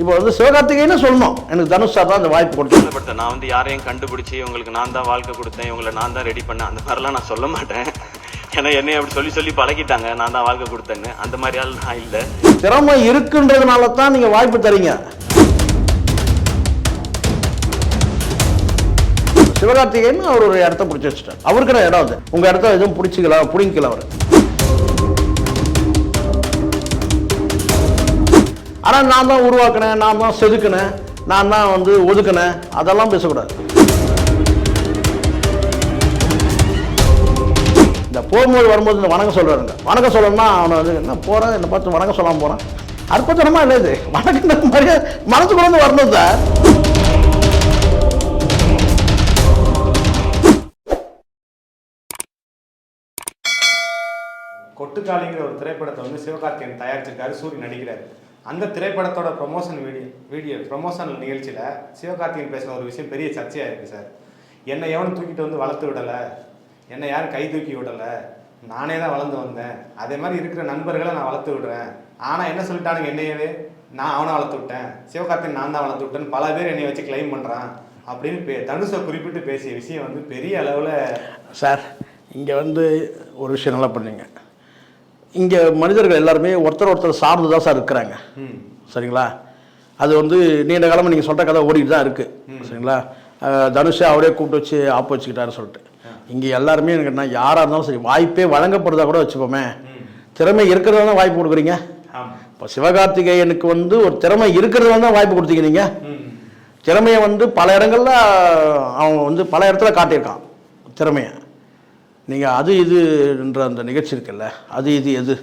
இப்போ வந்து சிவகார்த்திகேயனே சொல்லணும். எனக்கு தனுஷ் சார் தான் அந்த வாய்ப்பு படுத்த நான் வந்து யாரையும் கண்டுபிடிச்சி உங்களுக்கு நான் தான் வாழ்க்கை கொடுத்தேன் இவங்களை நான் தான் ரெடி பண்ணேன் அந்த மாதிரிலாம் நான் சொல்ல மாட்டேன். ஏன்னா என்னை அப்படி சொல்லி சொல்லி பழகிட்டாங்க நான் தான் வாழ்க்கை கொடுத்தேன்னு. அந்த மாதிரி ஆள் நான் இல்லை. திறமை இருக்குன்றதுனால தான் நீங்கள் வாய்ப்பு தரீங்க. சிவகார்த்திகேயன் அவர் ஒரு இடத்த பிடிச்சி வச்சுட்டார். அவருக்குற இடம் அது. உங்க இடத்த எதுவும் பிடிச்சிக்கல பிடிக்கல அவர். ஆனால் நான் தான் உருவாக்கினேன் நான் தான் செதுக்கினேன் நான் தான் வந்து ஒதுக்கினேன். அதெல்லாம் பேசக்கூடாது. இந்த போகும்போது வரும்போது இந்த வணக்கம் சொல்கிறாருங்க வணக்கம் சொல்லணும்னா அவனை வந்து என்ன போறான் என்னை பார்த்து வணக்கம் சொல்லாமல் போகிறான் அற்புதமாக இல்லை இது. வணக்கம் மாதிரியே மனசுக்குள்ள இருந்து வரணும் சார். கொட்டுக்காளிங்கிற ஒரு திரைப்படத்தை வந்து சிவகார்த்திகேயன் தயாரிச்சிருக்காரு. சூரியன் நடிக்கிறார். அந்த திரைப்படத்தோட ப்ரொமோஷன் வீடியோ வீடியோ ப்ரொமோஷனல் நிகழ்ச்சியில் சிவகார்த்திகேயன் பேசின ஒரு விஷயம் பெரிய சர்ச்சையாக இருக்குது சார். என்னை எவனும் தூக்கிட்டு வந்து வளர்த்து விடலை. என்னை யாரும் கை தூக்கி விடலை. நானே தான் வளர்ந்து வந்தேன். அதே மாதிரி இருக்கிற நண்பர்களை நான் வளர்த்து விடுறேன். ஆனால் என்ன சொல்லிட்டானுங்க என்னையவே? நான் அவனை வளர்த்து விட்டேன். சிவகார்த்திகன் நான் தான் வளர்த்து விட்டேன்னு பல பேர் என்னை வச்சு கிளைம் பண்ணுறான் அப்படின்னு பே தனுஷை குறிப்பிட்டு பேசிய விஷயம் வந்து பெரிய அளவில் சார் இங்கே வந்து ஒரு விஷயம் நல்லா பண்ணுங்க இங்கே மனிதர்கள் எல்லாருமே ஒருத்தர் ஒருத்தர் சார்ந்து தான் சார் இருக்கிறாங்க. சரிங்களா? அது வந்து நீண்ட காலமாக நீங்கள் சொல்கிற கதை ஓடிட்டு தான் இருக்குது சரிங்களா? தனுஷை அவரே கூப்பிட்டு வச்சு ஆப்பு வச்சுக்கிட்டாரு சொல்லிட்டு. இங்கே எல்லாருமே எனக்கு என்ன யாராக இருந்தாலும் சரி வாய்ப்பே வழங்கப்படுறதா கூட வச்சுப்போமே திறமை இருக்கிறதா தான் வாய்ப்பு கொடுக்குறீங்க. இப்போ சிவகார்த்திகேயனுக்கு வந்து ஒரு திறமை இருக்கிறதா தான் வாய்ப்பு ம். திறமையை வந்து பல இடங்கள்ல அவன் வந்து பல இடத்துல காட்டியிருக்கான் திறமையை. நீங்கள் அது இதுன்ற அந்த நிகழ்ச்சி இருக்குல்ல அது இது எது?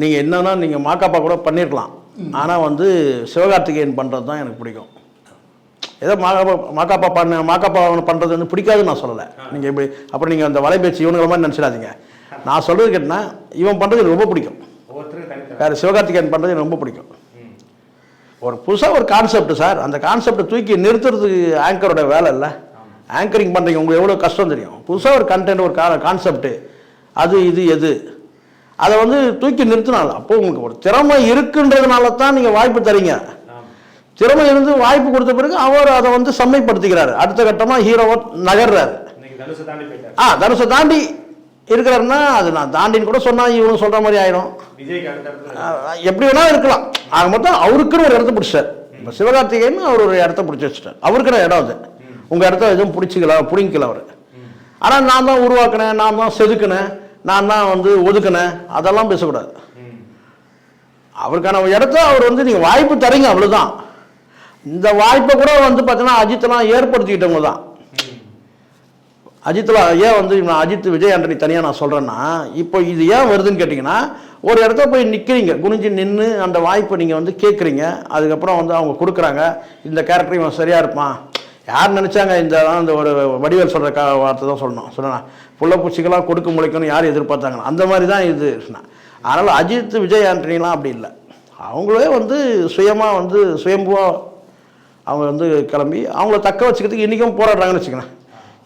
நீங்கள் என்னன்னா நீங்கள் மாக்காப்பா கூட பண்ணியிருக்கலாம் ஆனால் வந்து சிவகார்த்திகேயன் பண்ணுறது தான் எனக்கு பிடிக்கும். ஏதோ மாகாப்பா மாக்காப்பா பண்ண மாக்காப்பா அவனை பண்ணுறது வந்து பிடிக்காதுன்னு நான் சொல்லலை. நீங்கள் இப்படி அப்புறம் நீங்கள் அந்த வலைபேச்சு இவனுங்கிற மாதிரி நினச்சிடாதீங்க. நான் சொல்கிறது கேட்டினா இவன் பண்ணுறது எனக்கு ரொம்ப பிடிக்கும். வேறு சிவகார்த்திகேயன் பண்ணுறது எனக்கு ரொம்ப பிடிக்கும். ஒரு புதுசாக ஒரு கான்செப்ட் சார். அந்த கான்செப்டை தூக்கி நிறுத்துறதுக்கு ஆங்கரோட வேலை இல்லை. ஆங்கரிங் பண்ணுறீங்க உங்களுக்கு எவ்வளோ கஷ்டம் தெரியும்? புதுசாக ஒரு கண்டென்ட் ஒரு கா கான்செப்ட்டு அது இது எது? அதை வந்து தூக்கி நிறுத்தினால அப்போ உங்களுக்கு ஒரு திறமை இருக்குன்றதுனால தான் நீங்கள் வாய்ப்பு தரீங்க. திறமை இருந்து வாய்ப்பு கொடுத்த பிறகு அவர் அதை வந்து செம்மைப்படுத்திக்கிறாரு அடுத்த கட்டமாக ஹீரோவை நகர்றாரு. ஆ தனுஷை தாண்டி இருக்கிறாருன்னா அது நான் தாண்டின்னு கூட சொன்னால் இவனும் சொல்கிற மாதிரி ஆயிடும் எப்படி வேணாலும் இருக்கலாம். ஆக மொத்தம் அவருக்குன்னு ஒரு இடத்த பிடிச்சார். இப்போ சிவகார்த்திகேயன் அவர் ஒரு இடத்த பிடிச்சி வச்சுட்டார். அவருக்குன்னு இடம் அது. உங்கள் இடத்த எதுவும் பிடிச்சிக்கலாம் பிடிங்கிக்கல அவர். ஆனால் நான் தான் உருவாக்கினேன் நான் தான் செதுக்கினேன் நான் தான் வந்து ஒதுக்கினேன் அதெல்லாம் பேசக்கூடாது. அவருக்கான இடத்த அவர் வந்து நீங்கள் வாய்ப்பு தரீங்க அவ்வளோதான் இந்த வாய்ப்பை கூட வந்து பார்த்தீங்கன்னா அஜித்தெல்லாம் ஏற்படுத்திக்கிட்டவங்க தான். அஜித்லாம் அஜித்தில் ஏன் வந்து நான் அஜித் விஜய் ஆண்டனி தனியாக நான் சொல்கிறேன்னா இப்போ இது ஏன் வருதுன்னு கேட்டிங்கன்னா ஒரு இடத்த போய் நிற்கிறீங்க குனிஞ்சு நின்று அந்த வாய்ப்பை நீங்கள் வந்து கேட்குறீங்க அதுக்கப்புறம் வந்து அவங்க கொடுக்குறாங்க இந்த கேரக்டர் இவன் சரியாக இருப்பான் யார் நினச்சாங்க இந்த அந்த ஒரு வடிவேல் சொல்கிற கா வார்த்தை தான் சொல்லணும். சொல்லணும் புள்ள பூச்சிக்கெல்லாம் கொடுக்க முளைக்கணும் யார் எதிர்பார்த்தாங்க அந்த மாதிரி தான் இது அதனால் அஜித் விஜய் ஆண்டனிலாம் அப்படி இல்லை. அவங்களே வந்து சுயமாக வந்து சுயம்புவாக அவங்க வந்து கிளம்பி அவங்கள தக்க வச்சுக்கிறதுக்கு இன்றைக்கும் போராடுறாங்கன்னு வச்சுக்கோங்களேன்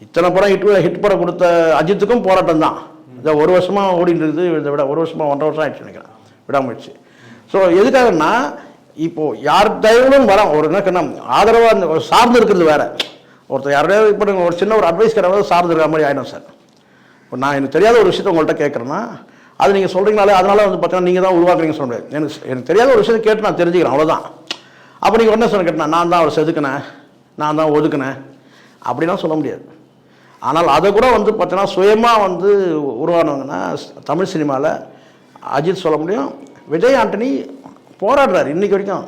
இத்தனை படம் ஹிட் ஹிட் படம் கொடுத்த அஜித்துக்கும் போராட்டம் தான். இந்த ஒரு வருஷமாக ஓடிட்டு இருக்குது. இதை விட ஒரு வருஷமாக ஒன்றரை வருஷம் ஆயிடுச்சு நினைக்கிறேன். விடாமுயற்சி. ஸோ எதுக்காகன்னா இப்போ யார் தயவுலும் வரோம் ஒரு என்ன ஆதரவாக இருந்த ஒரு சார்ந்து இருக்கிறது வேற. ஒருத்தர் யாரையாவது இப்போ நீங்கள் ஒரு சின்ன ஒரு அட்வைஸ் கிடையாது சார்ந்து இருக்கிற மாதிரி ஆகிடும் சார். இப்போ நான் எனக்கு தெரியாத ஒரு விஷயத்த உங்கள்கிட்ட கேட்குறேன்னா அது நீங்கள் சொல்கிறீங்களாலே அதனால வந்து பார்த்தீங்கன்னா நீங்கள் தான் உருவாக்குறீங்கன்னு சொல்ல முடியாது. எனக்கு எனக்கு தெரியாத ஒரு விஷயத்தை கேட்டு நான் தெரிஞ்சுக்கிறேன் அவ்வளோதான் அப்போ நீங்கள் உடனே சொல்ல கேட்டேன் நான் தான் அவர் செதுக்கினேன் நான் தான் ஒதுக்கினேன் அப்படிலாம் சொல்ல முடியாது. ஆனால் அதை கூட வந்து பார்த்தீங்கன்னா சுயமாக வந்து உருவானவங்கன்னா தமிழ் சினிமாவில் அஜித் சொல்ல முடியும் விஜய் ஆண்டனி போராடுறாரு இன்னைக்கு வரைக்கும்.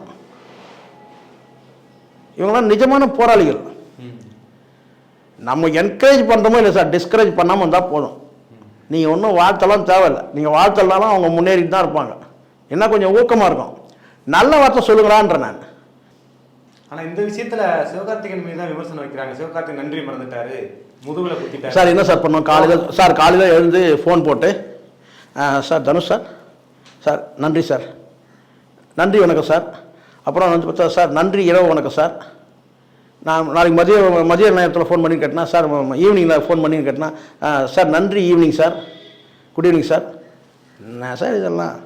இவங்களாம் நிஜமான போராளிகள். நம்ம என்கரேஜ் பண்ணுறோமோ இல்லை சார் டிஸ்கரேஜ் பண்ணாமல் இருந்தால் போதும். நீங்கள் ஒன்றும் வாழ்த்தெல்லாம் தேவையில்லை. நீங்கள் வாழ்த்தலாலும் அவங்க முன்னேறிட்டு தான் இருப்பாங்க. என்ன கொஞ்சம் ஊக்கமாக இருக்கும். நல்ல வார்த்தை சொல்லுங்களான்ற நான். ஆனா இந்த விஷயத்துல சிவகார்த்திகேயன் மீது தான் விமர்சனம் வைக்கிறாங்க. சிவகார்த்திகேயன் நன்றி மறந்துட்டாரு. முதுகுல குத்திட்டாரு. சார் என்ன சார் பண்ணோம்? காலையில் சார் காலையில் எழுந்து ஃபோன் போட்டு "ஆ, சார் தனுஷ் சார். சார் நன்றி சார். நன்றி வணக்கம் சார். அப்புறம் வந்து பார்த்தா சார் நன்றி இரவு வணக்கம் சார். நான் நாளைக்கு மதிய மதிய நேரத்தில் ஃபோன் பண்ணி கேட்டேன்னா சார் ஈவினிங்கில் ஃபோன் பண்ணி கேட்டேன்னா சார் நன்றி evening sir. Good evening sir. என்ன சார் இதெல்லாம்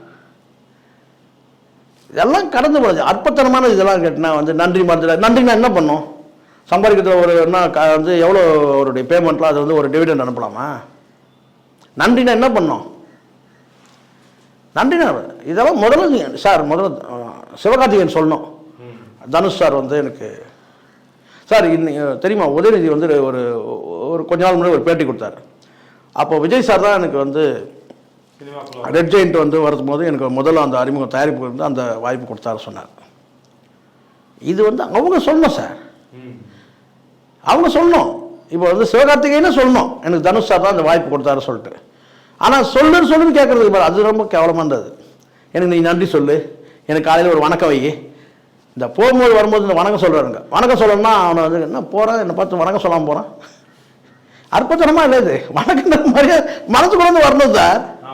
இதெல்லாம் கடந்து போனது அற்பத்தனமான இதெல்லாம் கேட்டினா வந்து நன்றி மறந்துட நன்றினா என்ன பண்ணும்? சம்பாதிக்கிறதுல ஒரு என்ன க- வந்து எவ்வளோ அவருடைய பேமெண்ட்லாம் அது வந்து ஒரு டிவிடெண்ட் அனுப்பலாமா? நன்றினா என்ன பண்ணோம்? நன்றினா இதெல்லாம் முதல்ல சார் முதல்ல சிவகார்த்திகேயன் சொல்லணும். தனுஷ் சார் வந்து எனக்கு சார் இன்னைக்கு தெரியுமா உதயநிதி வந்து ஒரு ஒரு கொஞ்ச நாள் முன்னாடி ஒரு பேட்டி கொடுத்தாரு. அப்போ விஜய் சார் தான் எனக்கு வந்து ரெட் ஜெயிண்ட் வந்து வரும்போது எனக்கு முதல்ல அந்த அறிமுகம் தயாரிப்பு வந்து அந்த வாய்ப்பு கொடுத்தாரு சொன்னார். இது வந்து அவங்க சொல்லணும் சார். அவங்க சொல்லணும். இப்போ வந்து சிவகார்த்திகேயனே சொல்லணும். எனக்கு தனுஷ் சார் தான் அந்த வாய்ப்பு கொடுத்தாரு சொல்லிட்டு. ஆனால் சொல்லுன்னு சொல்லுன்னு கேட்குறதுக்கு பாரு அது ரொம்ப கேவலமானது. இருந்தது எனக்கு நீ நன்றி சொல்லு. எனக்கு காலையில் ஒரு வணக்கம் வை. இந்த போகும்போது வரும்போது இந்த வணக்கம் சொல்கிறாருங்க வணக்கம் சொல்லணும்னா அவனை வந்து என்ன போகிறான் என்னை பார்த்து வணக்கம் சொல்லாமல் போகிறான் அற்புதமாக இல்லை இது. வணக்கம் மாதிரியே மனசுக்குள்ள இருந்து வரணும் சார்.